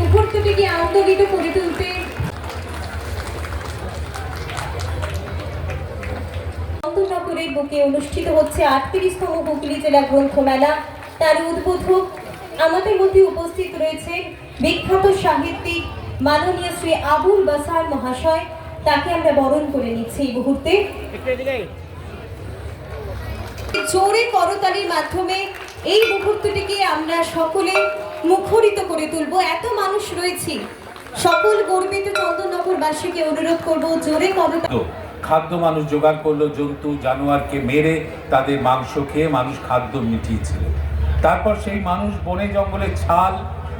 মুহূর্তটিকে আন্দোলিত করে তুলতে চন্দননগরের বুকে অনুষ্ঠিত হচ্ছে আটত্রিশতম হুগলি জেলা গ্রন্থমেলা। তার উদ্বোধক আমাদের মধ্যে উপস্থিত রয়েছে বিখ্যাত সাহিত্যিক মাননীয় শ্রী আবুল বাসার মহাশয়, তাকে আমরা বরণ করে নিচ্ছি এই মুহূর্তে। জোরে করতালির মাধ্যমে এই মুহূর্তটিকে আমরা সকলে মুখরিত করে তুলব। এত মানুষ রয়েছি। সকল গর্বিত চন্দননগরবাসীকে অনুরোধ করব, জোরে করতালি। খাদ্য মানুষ জোগাড় করল, জন্তু, জানোয়ারকে মেরে তাদের মাংস খেয়ে মানুষ খাদ্য মিটিয়েছিল। তারপর সেই মানুষ বনে জঙ্গলে ছাল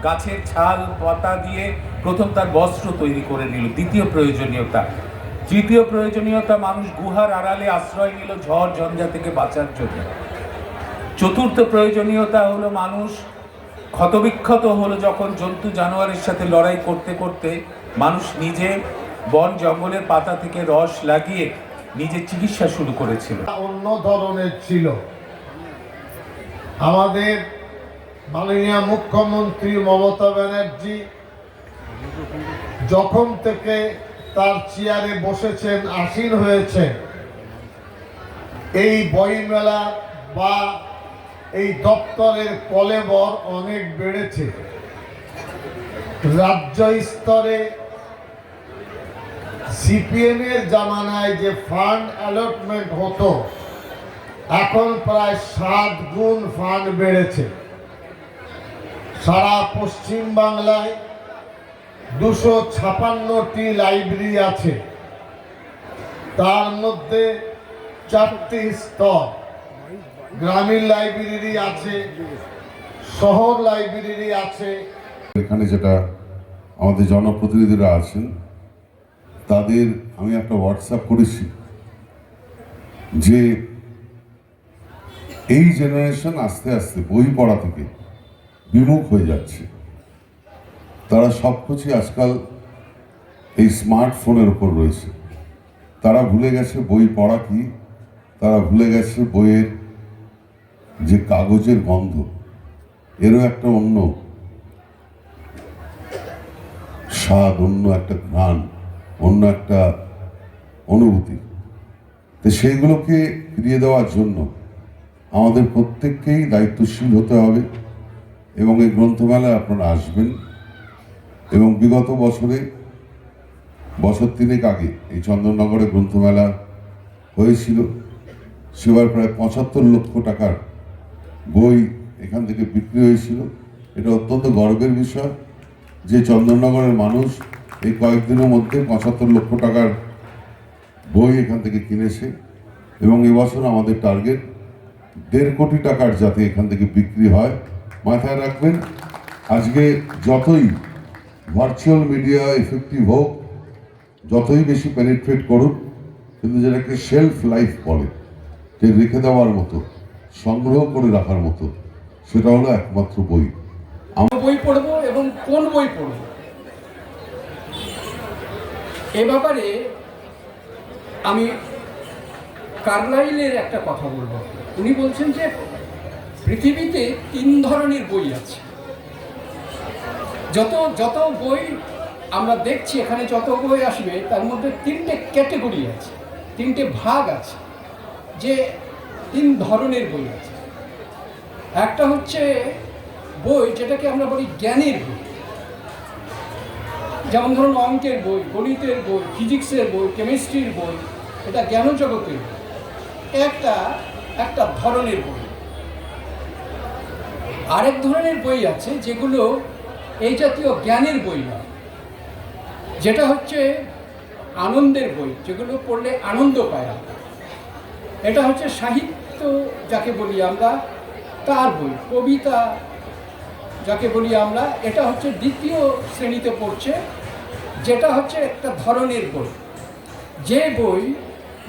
গাছের ছাল, পাতা দিয়ে প্রথম তার বস্ত্র তৈরি করে নিল। দ্বিতীয় প্রয়োজনীয়তা। তৃতীয় প্রয়োজনীয়তা, মানুষ গুহার আড়ালে আশ্রয় নিল ঝড় ঝঞ্ঝা থেকে বাঁচার জন্য। চতুর্থ প্রয়োজনীয়তা হলো মানুষ ক্ষতবিক্ষত হলো যখন জন্তু জানোয়ারের সাথে লড়াই করতে করতে মানুষ নিজে বন জঙ্গলের পাতা থেকে রস লাগিয়ে নিজের চিকিৎসা শুরু করেছিল। অন্য ধরনের ছিল। আমাদের মাননীয় মুখ্যমন্ত্রী মমতা ব্যানার্জি, যখন থেকে তার চেয়ারে বসেছেন, আসীন হয়েছে এই বইমেলা বা এই দপ্তরের কলেবর অনেক বেড়েছে। রাজ্য স্তরে সিপিএম এর জামানায় যে ফান্ড অ্যালটমেন্ট হতো, এখন প্রায় সাত গুণ ফান্ড বেড়েছে। সারা পশ্চিম বাংলায় দুশো ছাপান্নটি লাইব্রেরি আছে। তার মধ্যে চারটি স্তর। গ্রামীণ লাইব্রেরি আছে, শহর লাইব্রেরি আছে। এখানে যেটা আমাদের জনপ্রতিনিধিরা আছেন, তাদের আমি একটা হোয়াটসঅ্যাপ করেছি যে এই জেনারেশন আস্তে আস্তে বই পড়া থেকে বিমুখ হয়ে যাচ্ছে। তারা সব কিছুই আজকাল এই স্মার্টফোনের উপর রয়েছে। তারা ভুলে গেছে বই পড়া কি? তারা ভুলে গেছে বইয়ের যে কাগজের গন্ধ। এরও একটা অন্য স্বাদ, অন্য একটা ঘ্রাণ, অন্য একটা অনুভূতি। তো সেইগুলোকে ফিরিয়ে দেওয়ার জন্য আমাদের প্রত্যেককেই দায়িত্বশীল হতে হবে। এবং এই গ্রন্থমেলায় আপনারা আসবেন। এবং বিগত বছরে, বছর তিনেক আগে এই চন্দননগরে গ্রন্থমেলা হয়েছিল। সেবার প্রায় পঁচাত্তর লক্ষ টাকার বই এখান থেকে বিক্রি হয়েছিল। এটা অত্যন্ত গর্বের বিষয় যে চন্দননগরের মানুষ এই কয়েকদিনের মধ্যে পঁচাত্তর লক্ষ টাকার বই এখান থেকে কিনেছে এবং এবছর আমাদের টার্গেট দেড় কোটি টাকার যাতে এখান থেকে বিক্রি হয়। মাথায় রাখবেন, আজকে যতই ভার্চুয়াল মিডিয়া এফেক্টিভ হোক, যতই বেশি পেনিট্রেট করুক, কিন্তু যেটাকে শেলফ লাইফ বলে, যে রেখে দেওয়ার মতো, সংগ্রহ করে রাখার মতো, সেটা হলো একমাত্র বই। বই পড়ব এবং কোন বই পড়ব? এ ব্যাপারে আমি কার্লাইলের একটা কথা বলব। উনি বলছেন যে পৃথিবীতে তিন ধরনের বই আছে। যত যত বই আমরা দেখছি, এখানে যত বই আসবে, তার মধ্যে তিনটে ক্যাটেগরি আছে, তিনটে ভাগ আছে, যে তিন ধরনের বই আছে। একটা হচ্ছে বই যেটাকে আমরা বলি জ্ঞানের বই। যেমন ধরুন অঙ্কের বই, গণিতের বই, ফিজিক্সের বই, কেমিস্ট্রির বই, এটা জ্ঞান জগতের একটা একটা ধরনের বই। আরেক ধরনের বই আছে যেগুলো এই জাতীয় জ্ঞানের বই নয়। যেটা হচ্ছে আনন্দের বই, যেগুলো পড়লে আনন্দ পায়। এটা হচ্ছে সাহিত্য যাকে বলি আমরা, তার বই, কবিতা যাকে বলি আমরা, এটা হচ্ছে দ্বিতীয় শ্রেণীতে পড়ছে, যেটা হচ্ছে একটা ধরনের বই। যে বই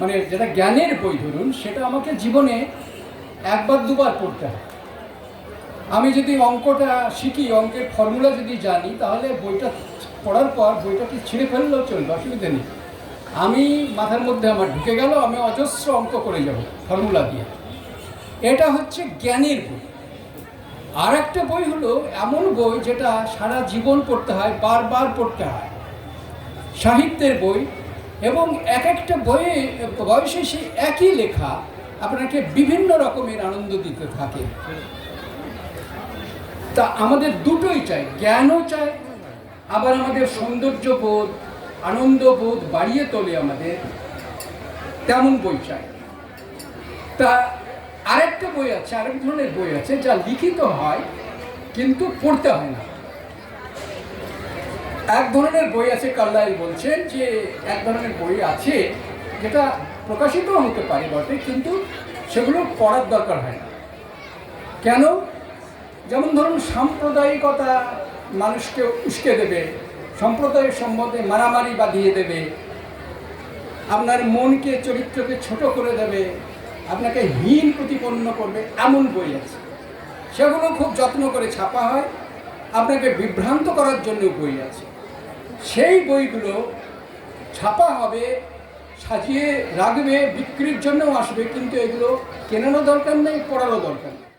মানে যেটা জ্ঞানের বই ধরুন, সেটা আমাকে জীবনে একবার দুবার পড়তে হয়। আমি যদি অঙ্কটা শিখি, অঙ্কের ফর্মুলা যদি জানি, তাহলে বইটা পড়ার পর বইটাকে ছিঁড়ে ফেললেও চলবে, অসুবিধা নেই। আমি মাথার মধ্যে আমার ঢুকে গেল, আমি অজস্র অঙ্ক করে যাব ফর্মুলা দিয়ে। এটা হচ্ছে জ্ঞানের বই। আর একটা বই হলো এমন বই যেটা সারা জীবন পড়তে হয়, বারবার পড়তে হয়। সাহিত্যের বই এবং এক একটা বইয়ে বয়সে সেই একই লেখা আপনাকে বিভিন্ন রকমের আনন্দ দিতে থাকে। তা আমাদের দুটোই চাই, জ্ঞানও চাই, আবার আমাদের সৌন্দর্য বোধ আনন্দ বোধ বাড়িয়ে তোলে আমাদের, তেমন বই চাই। তা আরেকটা বই আছে, আরেক ধরনের বই আছে, যা লিখিত হয়, কিন্তু পড়তে হয় না। এক ধরনের বই আছে, কাল্লাই বলছেন, যে এক ধরনের বই আছে, যেটা প্রকাশিত হতে পারে বটে, কিন্তু সেগুলো পড়ার দরকার হয় না। কেন? যেমন ধরুন সাম্প্রদায়িকতা মানুষকে উস্কে দেবে, সম্প্রদায়ের সম্বন্ধে মারামারি বাঁধিয়ে দেবে, আপনার মনকে, চরিত্রকে ছোট করে দেবে, আপনাকে হীন প্রতিপন্ন করবে, এমন বই আছে। সেগুলো খুব যত্ন করে ছাপা হয়, আপনাকে বিভ্রান্ত করার জন্য বই আছে। সেই বইগুলো ছাপা হবে, সাজিয়ে রাখবে, বিক্রির জন্যও আসবে, কিন্তু এগুলো কেনারও দরকার নেই, পড়ারও দরকার নেই।